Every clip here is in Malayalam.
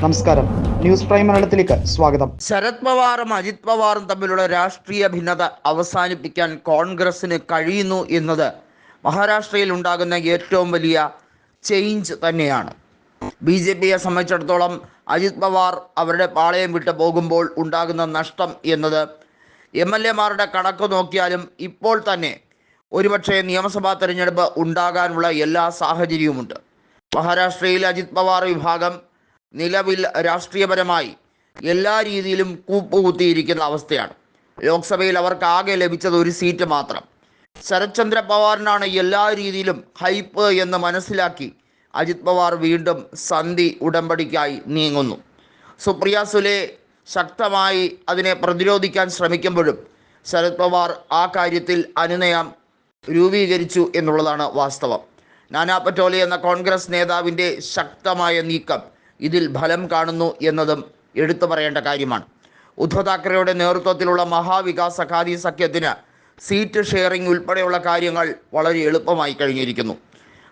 നമസ്കാരം. ന്യൂസ് പ്രൈം മലയാളത്തിലേക്ക് സ്വാഗതം. ശരത് പവാറും അജിത് പവാറും തമ്മിലുള്ള രാഷ്ട്രീയ ഭിന്നത അവസാനിപ്പിക്കാൻ കോൺഗ്രസിന് കഴിയുന്നു എന്നത് മഹാരാഷ്ട്രയിൽ ഉണ്ടാകുന്ന ഏറ്റവും വലിയ ചേഞ്ച് തന്നെയാണ്. ബി ജെ പിയെ സംബന്ധിച്ചിടത്തോളം അജിത് പവാർ അവരുടെ പാളയം വിട്ട് പോകുമ്പോൾ ഉണ്ടാകുന്ന നഷ്ടം എന്നത് എം എൽ എമാരുടെ കണക്ക് നോക്കിയാലും ഇപ്പോൾ തന്നെ ഒരുപക്ഷെ നിയമസഭാ തെരഞ്ഞെടുപ്പ് ഉണ്ടാകാനുള്ള എല്ലാ സാഹചര്യവുമുണ്ട്. മഹാരാഷ്ട്രയിൽ അജിത് പവാർ വിഭാഗം നിലവിൽ രാഷ്ട്രീയപരമായി എല്ലാ രീതിയിലും കൂപ്പുകുത്തിയിരിക്കുന്ന അവസ്ഥയാണ്. ലോക്സഭയിൽ അവർക്ക് ആകെ ലഭിച്ചത് ഒരു സീറ്റ് മാത്രം. ശരത്ചന്ദ്ര പവാറിനാണ് എല്ലാ രീതിയിലും ഹൈപ്പ് എന്ന് മനസ്സിലാക്കി അജിത് പവാർ വീണ്ടും സന്ധി ഉടമ്പടിക്കായി നീങ്ങുന്നു. സുപ്രിയ സുലെ ശക്തമായി അതിനെ പ്രതിരോധിക്കാൻ ശ്രമിക്കുമ്പോഴും ശരത് പവാർ ആ കാര്യത്തിൽ അനുനയം രൂപീകരിച്ചു എന്നുള്ളതാണ് വാസ്തവം. നാനാ പറ്റോലി എന്ന കോൺഗ്രസ് നേതാവിന്റെ ശക്തമായ നീക്കം ഇതിൽ ഫലം കാണുന്നു എന്നതും എടുത്തു പറയേണ്ട കാര്യമാണ്. ഉദ്ധവ് താക്കറെയുടെ നേതൃത്വത്തിലുള്ള മഹാവികാസ് അഘാദി സഖ്യത്തിന് സീറ്റ് ഷെയറിംഗ് ഉൾപ്പെടെയുള്ള കാര്യങ്ങൾ വളരെ എളുപ്പമായി കഴിഞ്ഞിരിക്കുന്നു.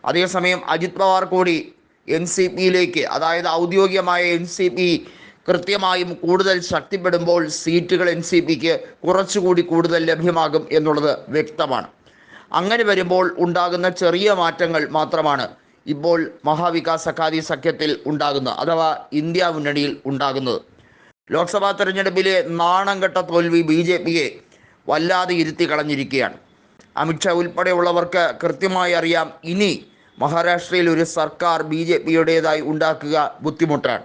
അതേസമയം അജിത് പവാർ കൂടി എൻ സി പിയിലേക്ക് അതായത് ഔദ്യോഗികമായ എൻ സി പി കൃത്യമായും കൂടുതൽ ശക്തിപ്പെടുമ്പോൾ സീറ്റുകൾ എൻ സി പിക്ക് കുറച്ചുകൂടി കൂടുതൽ ലഭ്യമാകും എന്നുള്ളത് വ്യക്തമാണ്. അങ്ങനെ വരുമ്പോൾ ഉണ്ടാകുന്ന ചെറിയ മാറ്റങ്ങൾ മാത്രമാണ് ഇപ്പോൾ മഹാവികാസ് അക്കാദി സഖ്യത്തിൽ ഉണ്ടാകുന്നത് അഥവാ ഇന്ത്യ മുന്നണിയിൽ ഉണ്ടാകുന്നത്. ലോക്സഭാ തെരഞ്ഞെടുപ്പിലെ നാണംകെട്ട തോൽവി ബി ജെ പിയെ വല്ലാതെ ഇരുത്തി കളഞ്ഞിരിക്കുകയാണ്. അമിത്ഷാ ഉൾപ്പെടെയുള്ളവർക്ക് കൃത്യമായി അറിയാം ഇനി മഹാരാഷ്ട്രയിൽ ഒരു സർക്കാർ ബി ജെ പിയുടേതായി ഉണ്ടാക്കുക ബുദ്ധിമുട്ടാണ്.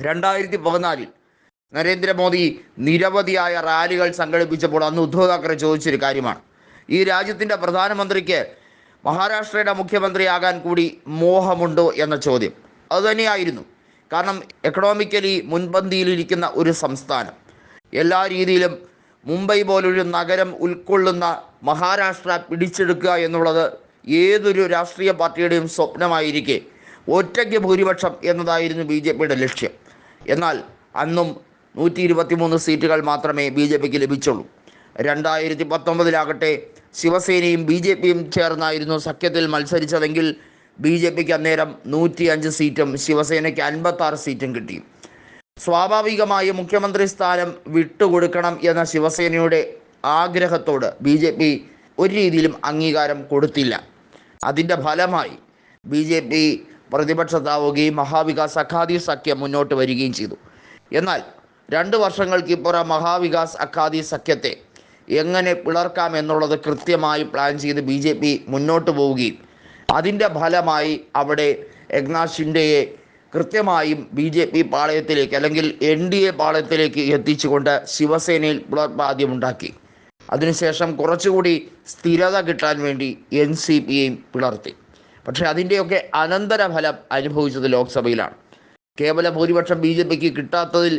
രണ്ടായിരത്തി പതിനാലിൽ നരേന്ദ്രമോദി നിരവധിയായ റാലികൾ സംഘടിപ്പിച്ചപ്പോൾ അന്ന് ഉദ്ധവ് താക്കറെ ചോദിച്ചൊരു കാര്യമാണ്. ഈ രാജ്യത്തിന്റെ പ്രധാനമന്ത്രിക്ക് മഹാരാഷ്ട്രയുടെ മുഖ്യമന്ത്രിയാകാൻ കൂടി മോഹമുണ്ടോ എന്ന ചോദ്യം. അതുതന്നെയായിരുന്നു കാരണം എക്കണോമിക്കലി മുൻപന്തിയിലിരിക്കുന്ന ഒരു സംസ്ഥാനം. എല്ലാ രീതിയിലും മുംബൈ പോലൊരു നഗരം ഉൾക്കൊള്ളുന്ന മഹാരാഷ്ട്ര പിടിച്ചെടുക്കുക എന്നുള്ളത് ഏതൊരു രാഷ്ട്രീയ പാർട്ടിയുടെയും സ്വപ്നമായിരിക്കെ ഒറ്റയ്ക്ക് ഭൂരിപക്ഷം എന്നതായിരുന്നു ബി ജെ പിയുടെ ലക്ഷ്യം. എന്നാൽ അന്നും നൂറ്റി ഇരുപത്തി മൂന്ന് സീറ്റുകൾ മാത്രമേ ബി ജെ പിക്ക് ലഭിച്ചുള്ളൂ. രണ്ടായിരത്തി പത്തൊമ്പതിലാകട്ടെ ശിവസേനയും ബി ജെ പിയും ചേർന്നായിരുന്നു സഖ്യത്തിൽ മത്സരിച്ചതെങ്കിൽ ബി ജെ പിക്ക് അന്നേരം നൂറ്റി അഞ്ച് സീറ്റും ശിവസേനയ്ക്ക് അൻപത്താറ് സീറ്റും കിട്ടി. സ്വാഭാവികമായി മുഖ്യമന്ത്രി സ്ഥാനം വിട്ടുകൊടുക്കണം എന്ന ശിവസേനയുടെ ആഗ്രഹത്തോട് ബി ജെ പി ഒരു രീതിയിലും അംഗീകാരം കൊടുത്തില്ല. അതിന്റെ ഫലമായി ബി ജെ പി പ്രതിപക്ഷത്താവുകയും മഹാവികാസ് അഖാദി സഖ്യം മുന്നോട്ട് വരികയും ചെയ്തു. എന്നാൽ രണ്ട് വർഷങ്ങൾക്കിപ്പുറം മഹാവികാസ് അഖാദി സഖ്യത്തെ എങ്ങനെ പിളർക്കാം എന്നുള്ളത് കൃത്യമായി പ്ലാൻ ചെയ്ത് ബി ജെ പി മുന്നോട്ട് പോവുകയും അതിന്റെ ഫലമായി അവിടെ എഗ്നാഷ് ഷിൻഡെയെ കൃത്യമായും ബി ജെ പി പാളയത്തിലേക്ക് അല്ലെങ്കിൽ എൻ ഡി എ പാളയത്തിലേക്ക് എത്തിച്ചുകൊണ്ട് ശിവസേനയിൽ പിളർപ്പാദ്യമുണ്ടാക്കി അതിനുശേഷം കുറച്ചുകൂടി സ്ഥിരത കിട്ടാൻ വേണ്ടി എൻ സി പിയെയും പിളർത്തി. പക്ഷേ അതിന്റെയൊക്കെ അനന്തരഫലം അനുഭവിച്ചത് ലോക്സഭയിലാണ്. കേവല ഭൂരിപക്ഷം ബി ജെ പിക്ക് കിട്ടാത്തതിൽ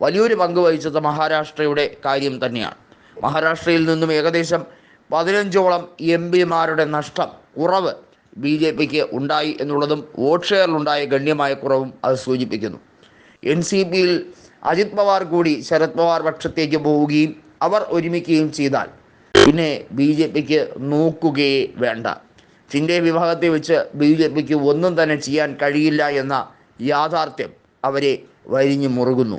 വലിയൊരു പങ്ക് വഹിച്ചത് മഹാരാഷ്ട്രയുടെ കാര്യം തന്നെയാണ്. മഹാരാഷ്ട്രയിൽ നിന്നും ഏകദേശം പതിനഞ്ചോളം എം പിമാരുടെ നഷ്ടം കുറവ് ബി ജെ പിക്ക് ഉണ്ടായി എന്നുള്ളതും വോട്ട് ഷെയറിലുണ്ടായ ഗണ്യമായ കുറവും അത് സൂചിപ്പിക്കുന്നു. എൻ സി പിയിൽ അജിത് പവാർ കൂടി ശരത് പവാർ പക്ഷത്തേക്ക് പോവുകയും അവർ ഒരുമിക്കുകയും ചെയ്താൽ പിന്നെ ബി ജെ പിക്ക് നോക്കുകയേ വേണ്ട. ചിന്തയ വിഭാഗത്തെ വെച്ച് ബി ജെ പിക്ക് ഒന്നും തന്നെ ചെയ്യാൻ കഴിയില്ല എന്ന യാഥാർത്ഥ്യം അവരെ വരിഞ്ഞു മുറുകുന്നു.